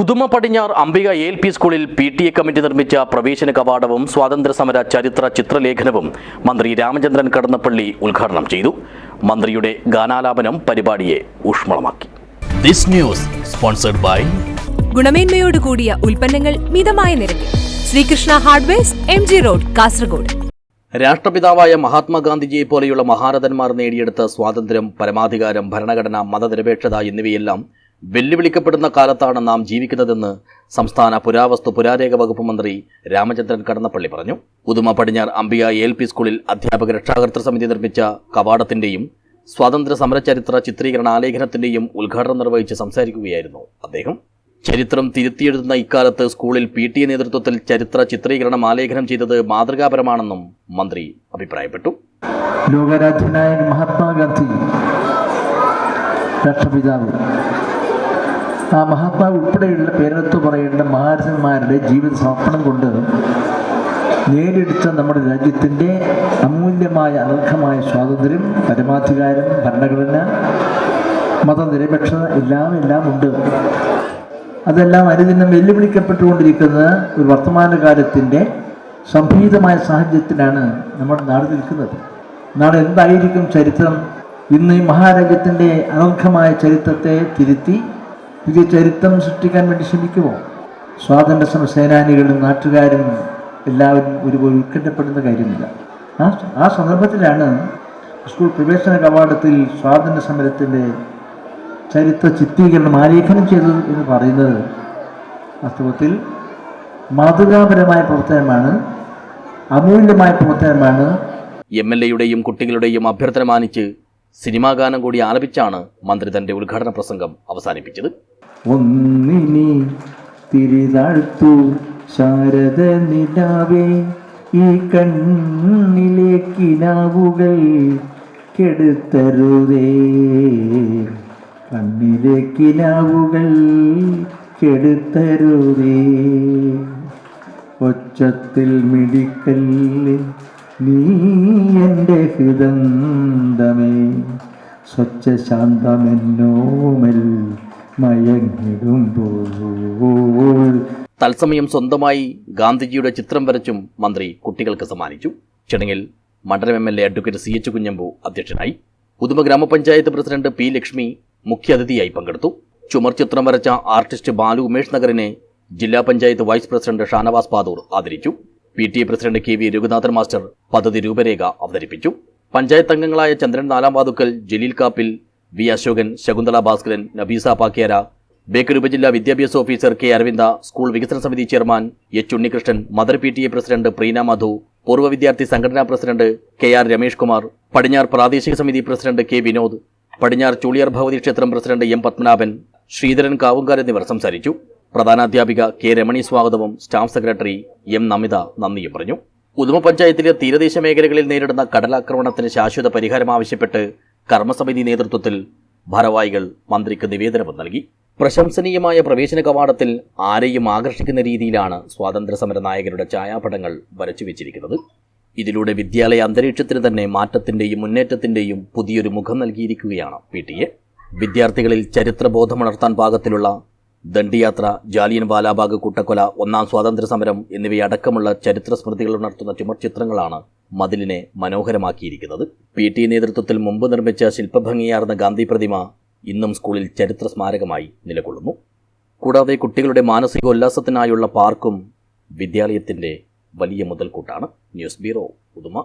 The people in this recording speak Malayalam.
Uduma Padinjar Ambika A L P സ്കൂളിൽ പി ടി എ കമ്മിറ്റി നിർമ്മിച്ച പ്രവേശന കവാടവും സ്വാതന്ത്ര്യസമര ചരിത്ര ചിത്രലേഖനവും മന്ത്രി രാമചന്ദ്രൻ കടന്നപ്പള്ളി ഉദ്ഘാടനം ചെയ്തു. മന്ത്രിയുടെ ഗാനാലാപനം പരിപാടിയെ ഊഷ്മളമാക്കി. ദിസ് ന്യൂസ് സ്പോൺസർഡ് ബൈ ഗുണമേന്മയോട് കൂടിയ ഉൽപ്പന്നങ്ങൾ മിതമായ നിരക്കിൽ. Sreekrishna hardware M G road Kasaragod. രാഷ്ട്രപിതാവായ മഹാത്മാഗാന്ധിജിയെ പോലെയുള്ള മഹാരഥന്മാർ നേടിയെടുത്ത സ്വാതന്ത്ര്യം പരമാധികാരം ഭരണഘടന മതനിരപേക്ഷത എന്നിവയെല്ലാം വെല്ലുവിളിക്കപ്പെടുന്ന കാലത്താണ് നാം ജീവിക്കുന്നതെന്ന് സംസ്ഥാന പുരാവസ്തു പുരാരേഖ വകുപ്പ് മന്ത്രി രാമചന്ദ്രൻ കടന്നപ്പള്ളി പറഞ്ഞു. ഉദുമ പടിഞ്ഞാർ അമ്പിയ എൽ പി സ്കൂളിൽ അധ്യാപക രക്ഷാകർത്തൃ സമിതി നിർമ്മിച്ച കവാടത്തിന്റെയും സ്വാതന്ത്ര്യ സമരചരിത്ര ചിത്രീകരണ ആലേഖനത്തിന്റെയും ഉദ്ഘാടനം നിർവഹിച്ച് സംസാരിക്കുകയായിരുന്നു അദ്ദേഹം. ചരിത്രം തിരുത്തിയെഴുതുന്ന ഇക്കാലത്ത് സ്കൂളിൽ പി ടി എ നേതൃത്വത്തിൽ ചരിത്ര ചിത്രീകരണം ആലേഖനം ചെയ്തത് മാതൃകാപരമാണെന്നും മന്ത്രി അഭിപ്രായപ്പെട്ടു. ലോകരാജ്യനായ മഹാത്മാഗാന്ധി രാഷ്ട്രപിതാവ്. ആ മഹാത്മാവ് ഉൾപ്പെടെയുള്ള പേരെടുത്ത് പറയേണ്ട മഹാരഥന്മാരുടെ ജീവൻ സമർപ്പണം കൊണ്ട് നേടിയെടുത്ത നമ്മുടെ രാജ്യത്തിന്റെ അമൂല്യമായ അനർഹമായ സ്വാതന്ത്ര്യം പരമാധികാരം ഭരണഘടന മതനിരപേക്ഷത എല്ലാം എല്ലാം ഉണ്ട്. അതെല്ലാം അനുദിനം വെല്ലുവിളിക്കപ്പെട്ടുകൊണ്ടിരിക്കുന്ന ഒരു വർത്തമാനകാലത്തിന്റെ സംഭീതമായ സാഹചര്യത്തിലാണ് നമ്മുടെ നാട് നിൽക്കുന്നത്. നാളെ എന്തായിരിക്കും ചരിത്രം? ഇന്ന് ഈ മഹാരാജ്യത്തിന്റെ അനർഘമായ ചരിത്രത്തെ തിരുത്തി പുതിയ ചരിത്രം സൃഷ്ടിക്കാൻ വേണ്ടി ശ്രമിക്കുമോ? സ്വാതന്ത്ര്യ സമര സേനാനികളും നാട്ടുകാരും എല്ലാവരും ഒരുപോലെ ഉത്കണ്ഠപ്പെടുന്ന കാര്യമില്ല. ആ ആ സന്ദർഭത്തിലാണ് സ്കൂൾ പ്രവേശന കവാടത്തിൽ സ്വാതന്ത്ര്യ സമരത്തിന്റെ ചരിത്ര ചിത്രീകരണം ആലേഖനം ചെയ്തത് എന്ന് പറയുന്നത് വാസ്തവത്തിൽ മാതൃകാപരമായ പ്രവർത്തനമാണ് അമൂല്യമായ പ്രവർത്തനമാണ്. എം എൽ എയുടെയും കുട്ടികളുടെയും അഭ്യർത്ഥന മാനിച്ച് സിനിമാ ഗാനം കൂടി ആലപിച്ചാണ് മന്ത്രി തന്റെ ഉദ്ഘാടന പ്രസംഗം അവസാനിപ്പിച്ചത്. ഒന്നിനി തിരിതാഴ്ത്തു ശാരദ നിലാവേ ഈ കണ്ണിലെ കിനാവുകൾ കെടുത്തരുതേ. കണ്ണിലെ കിനാവുകൾ കെടുത്തരുതേ. ഒച്ചത്തിൽ മിടിക്കല്ല് നീ എന്റെ ഹൃദന്തമേ. സ്വച്ഛ ശാന്തമെന്നോമൽ മയങ്ങിടുമ്പോൾ. തത്സമയം സ്വന്തമായി ഗാന്ധിജിയുടെ ചിത്രം വരച്ചും മന്ത്രി കുട്ടികൾക്ക് സമ്മാനിച്ചു. ചടങ്ങിൽ മണ്ഡലം M L A advocate C H Kunhambu അധ്യക്ഷനായി. പുതുമ ഗ്രാമപഞ്ചായത്ത് പ്രസിഡന്റ് പി ലക്ഷ്മി മുഖ്യാതിഥിയായി പങ്കെടുത്തു. ചുമർ ചിത്രം വരച്ച ആർട്ടിസ്റ്റ് ബാലു ഉമേഷ് നഗറിനെ ജില്ലാ പഞ്ചായത്ത് വൈസ് പ്രസിഡന്റ് ഷാനവാസ് പാദൂർ ആദരിച്ചു. P T A president K V Raghunathan master പദ്ധതി രൂപരേഖ അവതരിപ്പിച്ചു. പഞ്ചായത്ത് അംഗങ്ങളായ ചന്ദ്രൻ നാലാം വാതുക്കൽ ജലീൽ കാപ്പിൽ വി അശോകൻ ശകുന്തള ഭാസ്കരൻ നബീസ പാക്കിയാര ബേക്കർ ഉപജില്ലാ വിദ്യാഭ്യാസ ഓഫീസർ കെ അരവിന്ദ സ്കൂൾ വികസന സമിതി chairman H Unnikrishnan mother P T A president Preena Madhu പൂർവ വിദ്യാർത്ഥി സംഘടനാ president K R Ramesh Kumar Padinjar പ്രാദേശിക സമിതി പ്രസിഡന്റ് കെ വിനോദ് പടിഞ്ഞാർ ചൂളിയാർ ഭഗവതി ക്ഷേത്രം പ്രസിഡന്റ് എം പത്മനാഭൻ ശ്രീധരൻ കാവുങ്കാർ എന്നിവർ സംസാരിച്ചു. പ്രധാനാധ്യാപിക കെ രമണി സ്വാഗതവും സ്റ്റാഫ് സെക്രട്ടറി എം നമിത നന്ദിയും പറഞ്ഞു. ഉദുമ പഞ്ചായത്തിലെ തീരദേശ മേഖലകളിൽ നേരിടുന്ന കടലാക്രമണത്തിന് ശാശ്വത പരിഹാരം ആവശ്യപ്പെട്ട് കർമ്മസമിതി നേതൃത്വത്തിൽ ഭാരവാഹികൾ മന്ത്രിക്ക് നിവേദനവും നൽകി. പ്രശംസനീയമായ പ്രവേശന കവാടത്തിൽ ആരെയും ആകർഷിക്കുന്ന രീതിയിലാണ് സ്വാതന്ത്ര്യ സമര നായകരുടെ ഛായാപടങ്ങൾ വരച്ചു വെച്ചിരിക്കുന്നത്. ഇതിലൂടെ വിദ്യാലയ അന്തരീക്ഷത്തിന് തന്നെ മാറ്റത്തിന്റെയും മുന്നേറ്റത്തിന്റെയും പുതിയൊരു മുഖം നൽകിയിരിക്കുകയാണ് പി ടി എ. വിദ്യാർത്ഥികളിൽ ചരിത്രബോധമുണർത്താൻ പാകത്തിലുള്ള ദണ്ഡിയാത്ര ജാലിയൻ വാലാബാഗ് കൂട്ടക്കൊല ഒന്നാം സ്വാതന്ത്ര്യ സമരം എന്നിവയടക്കമുള്ള ചരിത്ര സ്മൃതികൾ ഉണർത്തുന്ന ചുമർ ചിത്രങ്ങളാണ് മതിലിനെ മനോഹരമാക്കിയിരിക്കുന്നത്. പി. ടി. നേതൃത്വത്തിൽ മുമ്പ് നിർമ്മിച്ച ശില്പഭംഗിയാർന്ന ഗാന്ധി പ്രതിമ ഇന്നും സ്കൂളിൽ ചരിത്ര സ്മാരകമായി നിലകൊള്ളുന്നു. കൂടാതെ കുട്ടികളുടെ മാനസികോല്ലാസത്തിനായുള്ള പാർക്കും വിദ്യാലയത്തിന്റെ വലിയ മുതൽക്കൂട്ടാണ്. News bureau Uduma